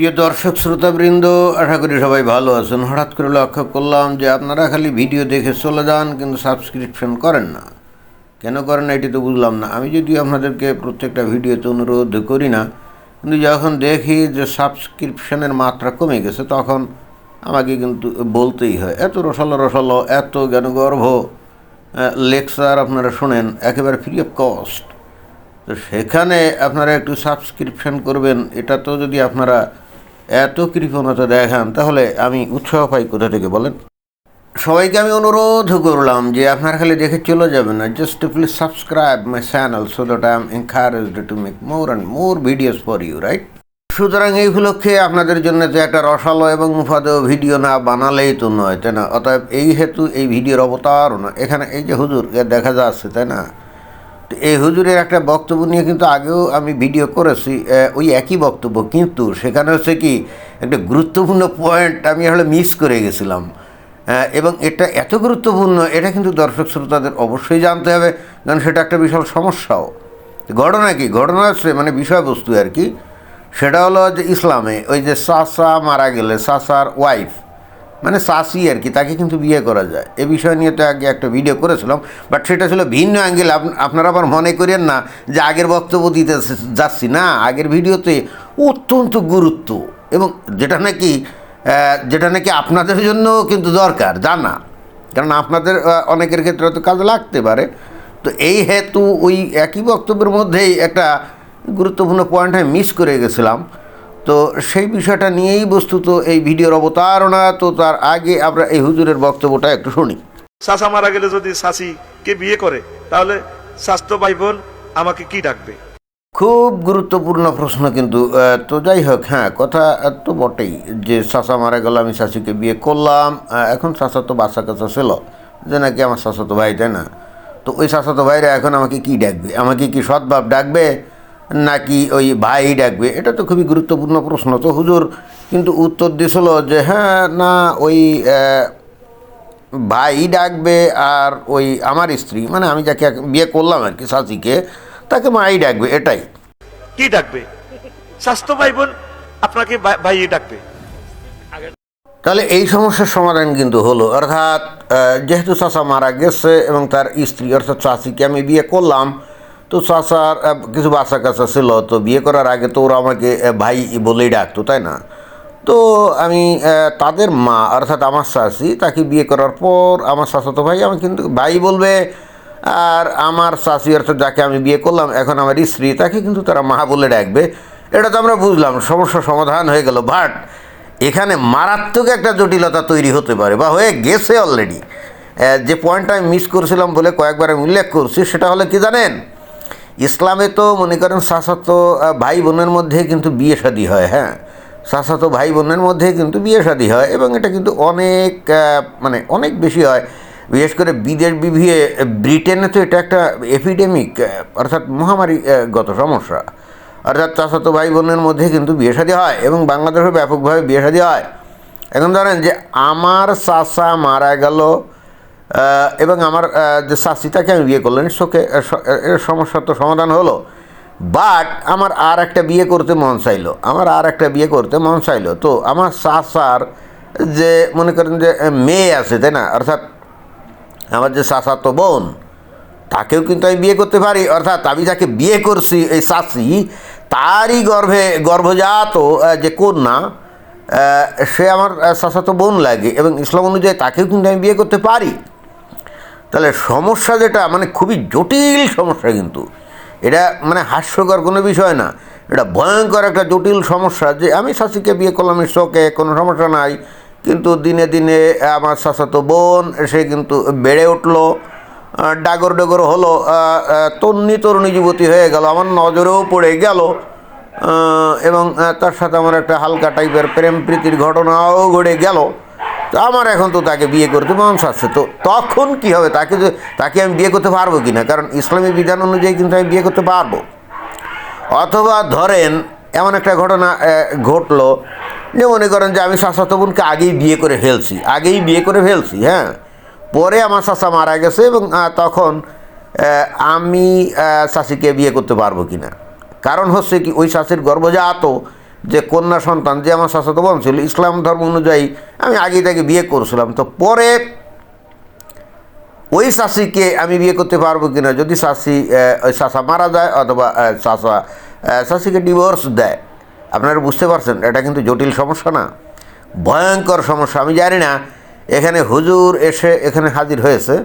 প্রিয় দর্শক, শ্রোতাবৃন্দ, আশা করি সবাই ভালো আছেন। হঠাৎ করে লক্ষ্য করলাম যে আপনারা খালি ভিডিও দেখে চলে যান, কিন্তু সাবস্ক্রিপশন করেন না। কেন করেন না, এটি তো বুঝলাম না। আমি যদিও আপনাদেরকে প্রত্যেকটা ভিডিওতে অনুরোধ করি না, কিন্তু যখন দেখি যে সাবস্ক্রিপশনের মাত্রা কমে গেছে, তখন আমাকে কিন্তু বলতেই হয়, এত রসালো রসালো, এত জ্ঞানগর্ভ লেকচার আপনারা শোনেন, একেবারে ফ্রি অফ কস্ট তো সেখানে আপনারা একটু সাবস্ক্রিপশন করবেন, এটা তো যদি আপনারা এত কৃপণতা দেখান, তাহলে আমি উৎসাহ পাই কোথা থেকে বলেন? সবাইকে আমি অনুরোধ করলাম যে আপনার খালি দেখে চলে যাবেন না just please subscribe my channel so that I am encouraged to make more and more videos for you right সুতরাং এই উপলক্ষে আপনাদের জন্য তো একটা রসালো এবং মুফাদেও ভিডিও না বানালেই তো নয়, তাই না? অতএব এই হেতু এই ভিডিওর অবতারও না। এখানে এই যে হুজুর দেখা যাচ্ছে, তাই না? তো এই হুজুরের একটা বক্তব্য নিয়ে কিন্তু আগেও আমি ভিডিও করেছি ওই একই বক্তব্য, কিন্তু সেখানে হচ্ছে কি একটা গুরুত্বপূর্ণ পয়েন্ট আমি আসলে মিস করে গেছিলাম। এবং এটা এত গুরুত্বপূর্ণ, এটা কিন্তু দর্শক শ্রোতাদের অবশ্যই জানতে হবে, কারণ সেটা একটা বিশাল সমস্যাও। ঘটনা কি? ঘটনা হচ্ছে মানে বিষয়বস্তু আর কি, সেটা হলো যে ইসলামে ওই যে সাসা মারা গেলে সাসার ওয়াইফ মানে সাসি আর কি, তাকে কিন্তু বিয়ে করা যায়। এ বিষয় নিয়ে তো আগে একটা ভিডিও করেছিলাম বাট সেটা ছিল ভিন্ন অ্যাঙ্গেল আপনারা আবার মনে করেন না যে আগের বক্তব্য দিতে যাচ্ছি। না, আগের ভিডিওতে অত্যন্ত গুরুত্ব এবং যেটা নাকি যেটা নাকি আপনাদের জন্য কিন্তু দরকার জানা কারণ আপনাদের অনেকের ক্ষেত্রে তো কাজে লাগতে পারে। তো এই হেতু ওই একই বক্তব্যের মধ্যেই একটা গুরুত্বপূর্ণ পয়েন্ট আমি মিস করে গেছিলাম। তো সেই বিষয়টা নিয়েই বস্তুত এই ভিডিওর অবতারণা তো তার আগে আমরা এই হুজুরের বক্তব্যটা একটু শুনি। চাচা মারা গেলে যদি চাচিকে বিয়ে করে তাহলে স্বাস্থ্য ভাই বোন আমাকে কি ডাকবে? খুব গুরুত্বপূর্ণ প্রশ্ন কিন্তু তো যাই হোক হ্যাঁ কথা তো বটেই যে চাচা মারা গেল আমি চাচিকে বিয়ে করলাম এখন চাচা তো বাচ্চা কাচ্চা ছিল যে নাকি আমার চাচা তো ভাই তাই না? তো ওই চাচা তো ভাইরা এখন আমাকে কি ডাকবে? আমাকে কি সদ্ভাব ডাকবে? নাকি ওই ভাই ডাকবে? এটা তো খুবই গুরুত্বপূর্ণ প্রশ্ন। তো হুজুর কিন্তু উত্তর দিছিল যে হ্যাঁ না ওই ভাই ডাকবে আর ওই আমার স্ত্রী মানে আমি যাকে বিয়ে করলাম আর কি চাচিকে তাকে মাই ডাকবে এটাই। কি ডাকবে? স্বাস্থ্য ভাই বোন আপনাকে ভাই- ডাকবে। তাহলে এই সমস্যার সমাধান কিন্তু হলো। অর্থাৎ যেহেতু চাচা মারা গেছে এবং তার স্ত্রী অর্থাৎ চাচিকে আমি বিয়ে করলাম তো আহ, কিছু বাচ্চা কাচ্চা ছিল তো বিয়ে করার আগে তো ওরা আমাকে ভাই বলেই ডাকতো তাই না? তো আমি তাদের মা অর্থাৎ আমার চাচি তাকে বিয়ে করার পর আমার চাচাতো ভাই আমি কিন্তু ভাই বলবে আর আমার চাচি অর্থাৎ যাকে আমি বিয়ে করলাম এখন আমার স্ত্রী তাকে কিন্তু তারা মা বলে ডাকবে। এটা তো আমরা বুঝলাম সমস্যা সমাধান হয়ে গেল বাট এখানে মারাত্মক একটা জটিলতা তৈরি হতে পারে বা হয়ে গেছে অলরেডি যে পয়েন্টটা আমি মিস করছিলাম বলে কয়েকবার আমি উল্লেখ করছি সেটা হলো কি জানেন? ইসলামে তো মনে করেন শাসাতো ভাই বোনের মধ্যে কিন্তু বিয়ে শাদী হয় হ্যাঁ? শাসাতো ভাই বোনের মধ্যে কিন্তু বিয়ে শাদী হয় এবং এটা কিন্তু অনেক মানে অনেক বেশি হয়। বিশেষ করে বিদেশ বিভিয়ে ব্রিটেনে তো এটা একটা এপিডেমিক অর্থাৎ মহামারীগত সমস্যা। অর্থাৎ চাচাতো ভাই বোনের মধ্যে কিন্তু বিয়ে শাদী হয় এবং বাংলাদেশে ব্যাপকভাবে বিয়ে শাদী হয়। এখন ধরেন যে আমার চাচা মারা গেল এবং আমার যে তাকে আমি বিয়ে করলেন শোকে আহ, স- আহ, এর সমস্যা তো সমাধান হলো। বাট আমার আর একটা বিয়ে করতে মন চাইলো। আমার আর একটা বিয়ে করতে মন চাইলো। তো আমার চাচার যে মনে করেন যে মেয়ে আছে তাই না? অর্থাৎ আমার যে চাচাতো বোন তাকেও কিন্তু আমি বিয়ে করতে পারি। অর্থাৎ আমি যাকে বিয়ে করছি এই চাচি তারই গর্ভে গর্ভজাত যে কন্যা সে আমার চাচাতো বোন লাগে। এবং ইসলাম অনুযায়ী তাকেও কিন্তু আমি বিয়ে করতে পারি। তাহলে সমস্যা যেটা মানে খুবই জটিল সমস্যা কিন্তু। এটা মানে হাস্যকর কোনো বিষয় না। এটা ভয়ঙ্কর একটা জটিল সমস্যা যে আমি শাশিকে বিয়ে করলাম শোকে কোনো সমস্যা নাই। কিন্তু দিনে দিনে আমার চাচাতো বোন, সে কিন্তু বেড়ে উঠল ডাগর ডগর হলো তন্নি তরুণী যুবতী হয়ে গেল, আমার নজরেও পড়ে গেল। এবং তার সাথে আমার একটা হালকা টাইপের প্রেম প্রীতির ঘটনাও ঘটে গেল। তো আমার এখন তো তাকে বিয়ে করতে মন চাচ্ছে। তো তখন কি হবে? তাকে তাকে আমি বিয়ে করতে পারব কি না? কারণ ইসলামী বিধান অনুযায়ী কিন্তু আমি বিয়ে করতে পারব। অথবা ধরেন, এমন একটা ঘটনা ঘটলো যে মনে করেন যে আমি শাসাতো বোনকে আগেই বিয়ে করে ফেলছি। আগেই বিয়ে করে ফেলছি হ্যাঁ? পরে আমার চাচা মারা গেছে এবং তখন আমি চাচিকে বিয়ে করতে পারব কি না? কারণ হচ্ছে কি, ওই শাশির গর্ভজাত যে কন্যা সন্তান, যে আমার শাশ্বত বোন ছিল, ইসলাম ধর্ম অনুযায়ী আমি আগে তাকে বিয়ে করছিলাম। তো পরে ওই শাশিকে আমি বিয়ে করতে পারব কিনা, যদি শাশি ওই শাশা মারা যায় অথবা শাশা শাশিকে ডিভোর্স দেয়, আপনারা বুঝতে পারছেন, এটা কিন্তু জটিল সমস্যা না। ভয়ঙ্কর সমস্যা, আমি জানি না, এখানে হুজুর এসে এখানে হাজির হয়েছে।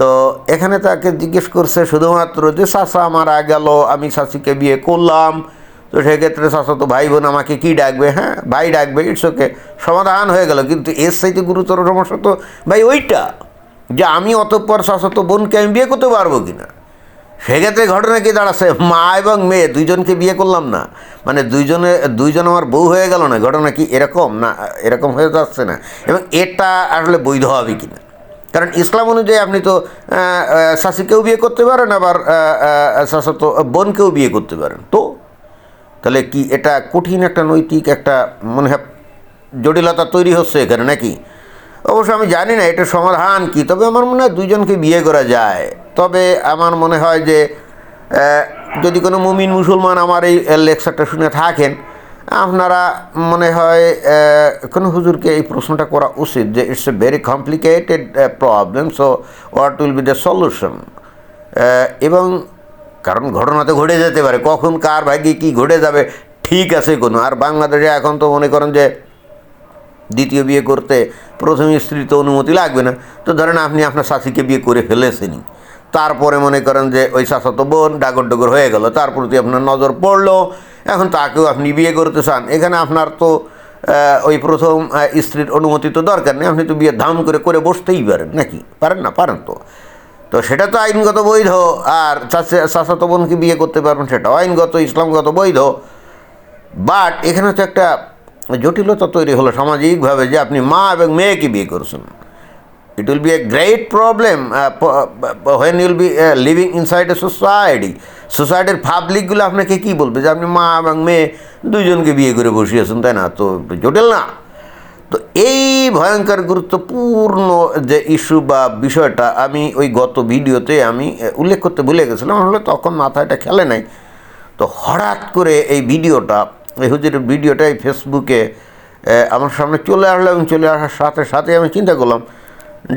তো এখানে তাকে জিজ্ঞেস করছে শুধুমাত্র যে শাশা মারা গেল, আমি শাশিকে বিয়ে করলাম তো সেক্ষেত্রে শাশা তো ভাই বোন আমাকে কি ডাকবে? হ্যাঁ ভাই ডাকবে ইটস ওকে সমাধান হয়ে গেল। কিন্তু এর সাইতে গুরুতর সমস্যা তো ভাই ওইটা যে আমি অতঃপর শাশ্বত বোনকে আমি বিয়ে করতে পারব কি না সেক্ষেত্রে ঘটনা কি দাঁড়াচ্ছে? মা এবং মেয়ে দুইজনকে বিয়ে করলাম না। মানে দুইজনে দুইজন আমার বউ হয়ে গেল না। ঘটনা কি এরকম না এরকম হয়ে যাচ্ছে না? এবং এটা আসলে বৈধ হবে কি না কারণ ইসলাম অনুযায়ী আপনি তো আহ, বিয়ে করতে পারেন আবার আহ, বোনকেও বিয়ে করতে পারেন। তো তাহলে কি এটা কঠিন একটা নৈতিক একটা মনে হয়, জটিলতা তৈরি হচ্ছে এখানে নাকি? অবশ্য আমি জানি না এটা সমাধান কি, তবে আমার মনে হয় দুজনকে বিয়ে করা যায়। তবে আমার মনে হয় যে যদি কোনো মুমিন মুসলমান আমার এই লেকচারটা শুনে থাকেন, আপনারা মনে হয় কোনো হুজুরকে এই প্রশ্নটা করা উচিত যে it's a very complicated problem so what will be the solution এবং কারণ ঘটনা তো ঘটে যেতে পারে। কখন কার ভাগ্যে কী ঘটে যাবে, ঠিক আছে কোনো। আর বাংলাদেশে এখন তো মনে করেন যে দ্বিতীয় বিয়ে করতে প্রথম স্ত্রীর তো অনুমতি লাগবে না। তো ধরেন আপনি আপনার শাশিকে বিয়ে করে ফেলেছেনই তারপরে মনে করেন যে ওই শাশত বোন, ডাগর ডগর হয়ে গেল। তার প্রতি আপনার নজর পড়ল, এখন তাকেও আপনি বিয়ে করতে চান। এখানে আপনার তো ওই প্রথম স্ত্রীর অনুমতি তো দরকার নেই। আপনি তো বিয়ে ধাম করে করে বসতেই পারেন নাকি? পারেন না? পারেন তো। তো সেটা তো আইনগত বৈধ, আর শাশত বোনকে বিয়ে করতে পারবেন সেটাও আইনগত, ইসলামগত বৈধ। বাট এখানে তো একটা জটিলতা তৈরি হলো সামাজিকভাবে যে আপনি মা এবং মেয়েকে বিয়ে করছেন। It will be a great problem when you'll be living inside a society সোসাইটির পাবলিকগুলো আপনাকে কী বলবে যে আপনি মা এবং মেয়ে দুইজনকে বিয়ে করে বসিয়েছেন, তাই না? তো জটিল না। তো এই ভয়ঙ্কর গুরুত্বপূর্ণ যে ইস্যু বা বিষয়টা আমি ওই গত ভিডিওতে আমি উল্লেখ করতে ভুলে গেছিলাম। হলে তখন মাথায়টা খেলে নাই। তো হঠাৎ করে এই ভিডিওটা, এই হুজুরের ভিডিওটা এই ফেসবুকে আমার সামনে চলে আসলো এবং চলে আসার সাথে সাথে আমি চিন্তা করলাম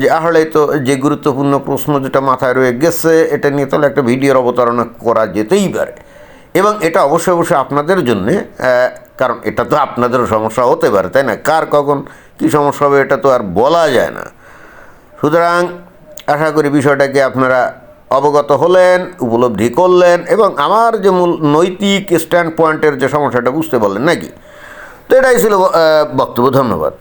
যে আসলে তো যে গুরুত্বপূর্ণ প্রশ্ন যেটা মাথায় রয়ে গেছে, এটা নিয়ে তাহলে একটা ভিডিওর অবতারণা করা যেতেই পারে। এবং এটা অবশ্যই অবশ্যই আপনাদের জন্যে কারণ এটা তো আপনাদেরও সমস্যা হতে পারে, তাই না? কার কখন কি সমস্যা হবে এটা তো আর বলা যায় না। সুতরাং আশা করি বিষয়টাকে আপনারা অবগত হলেন, উপলব্ধি করলেন এবং আমার যে মূল নৈতিক স্ট্যান্ড পয়েন্টের যে সমস্যাটা বুঝতে পারলেন, নাকি? তো এটাই ছিল বক্তব্য, ধন্যবাদ।